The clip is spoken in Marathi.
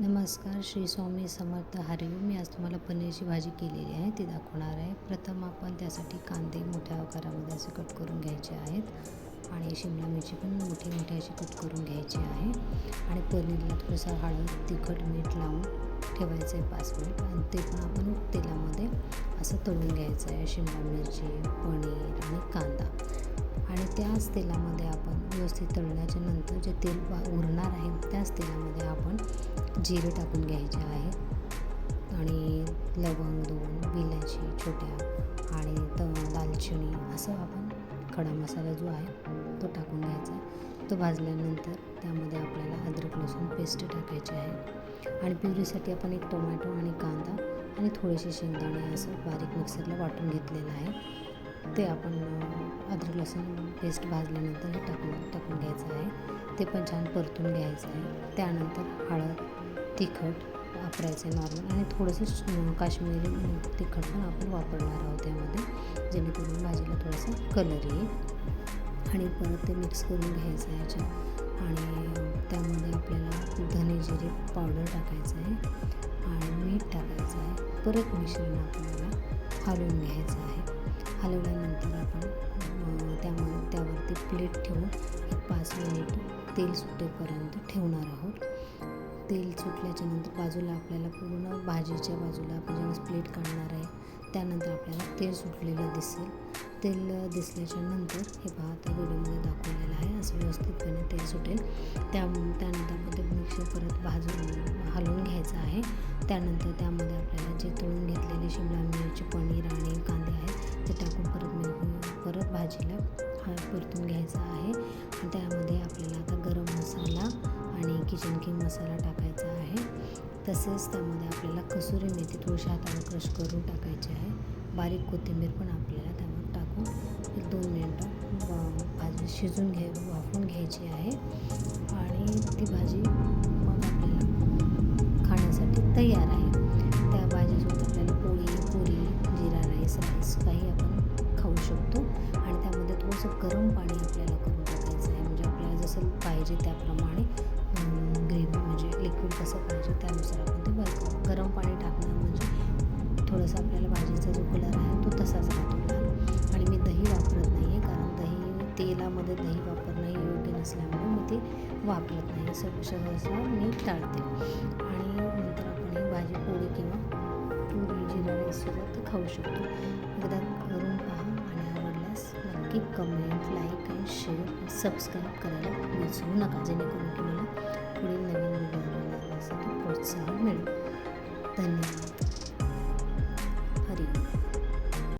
नमस्कार श्री स्वामी समर्थ हरिओम मी आज तुम्हाला पनीरची भाजी केलेली आहे ती दाखवणार आहे. प्रथम आपण त्यासाठी कांदे मोठ्या आकारामध्ये असे कट करून घ्यायचे आहेत आणि शिमला मिरची पण मोठी मोठी अशी कट करून घ्यायची आहे. आणि पनीरला थोडंसं हळद तिखट मीठ लावून ठेवायचं आहे पाच मिनिट आणि ते पण आपण तेलामध्ये असं तळून घ्यायचं आहे शिमला मिरची पनीर आणि कांदा. आणि त्याच तेलामध्ये आपण व्यवस्थित तळल्याच्या नंतर जे तेल वा उरणार आहे त्याच तेलामध्ये आपण जिरे टाकून घ्यायचे आहे आणि लवंग दोन विलायची छोट्या आणि त दालचिनी असं आपण खडा मसाला जो आहे तो टाकून घ्यायचा. तो भाजल्यानंतर त्यामध्ये आपल्याला अद्रक लसूण पेस्ट टाकायची आहे. आणि प्युरीसाठी आपण एक टोमॅटो आणि कांदा आणि थोडेसे शेंगदाणे असं बारीक मिक्सरला वाटून घेतलेलं आहे. ते आपण अद्रक लसूण पेस्ट भाजल्यानंतर हे टाकून टाकून घ्यायचं आहे. ते पण छान परतून घ्यायचं आहे. त्यानंतर हळद तिखट वापरायचं आहे नॉर्मल आणि थोडंसं काश्मीरी तिखट पण आपण वापरणार आहोत त्यामध्ये जेणेकरून भाजीला थोडंसं कलर येईल. आणि परत ते मिक्स करून घ्यायचं आहे याच्या आणि त्यामध्ये आपल्याला धने जिरे पावडर टाकायचं आहे. आणि मीठ टाकायचं आहे. परत मिश्रण आपल्याला हलवून घ्यायचं आहे. हलवल्यानंतर आपण त्यामध्ये त्यावरती प्लेट ठेवून एक पाच मिनिट तेल सुटेपर्यंत ठेवणार आहोत. तेल सुटल्याच्या नंतर बाजूला आपल्याला पूर्ण भाजीच्या बाजूला आपण ज्यावेळेस प्लेट काढणार आहे त्यानंतर आपल्याला तेल सुटलेलं दिसेल. तेल दिसल्याच्या नंतर हे पहा त्या व्हिडिओमध्ये दाखवलेलं आहे असं व्यवस्थितपणे तेल सुटेल. त्या त्यानंतरमध्ये मिक्सर परत भाजून हलवून घ्यायचं आहे. त्यानंतर त्यामध्ये आपल्याला जे तळून घेतलेले शिमला मिरची पनीर भाजीला हा परतून घ्यायचा आहे. आणि त्यामध्ये आपल्याला आता गरम मसाला आणि किचन किंग मसाला टाकायचा आहे. तसेच त्यामध्ये आपल्याला कसुरी मेथी थोडीशी हाताने क्रश करून टाकायची आहे. बारीक कोथिंबीर पण आपल्याला त्यामध्ये टाकून एक दोन मिनटं भाजी शिजून घ्या वाफून घ्यायची आहे. आणि ती भाजी मग आपल्याला खाण्यासाठी तयार आहे. गरम पाणी आपल्याला करून टाकायचं आहे. म्हणजे आपल्याला जसं पाहिजे त्याप्रमाणे ग्रेव्ही म्हणजे लिक्विड कसं पाहिजे त्यानुसार आपण ते बरं गरम पाणी टाकणं म्हणजे थोडंसं आपल्याला भाजीचा जो कलर आहे तो तसाच राहतो. आणि मी दही वापरत नाही आहे कारण दही तेलामध्ये दही वापरणं योग्य नसल्यामुळे मी ते वापरत नाही. सग सहसा मी टाळते. आणि नंतर आपण ही भाजी पोळी किंवा पुरी जिरा राईससोबत खाऊ शकतो. एकदा नक्की कमेंट लाईक आणि शेअर सबस्क्राईब करायला विसरू नका जेणेकरून तुम्हाला मला पुढील नवीन व्हिडिओ बनवण्यासाठी प्रोत्साहन मिळेल. धन्यवाद. हरी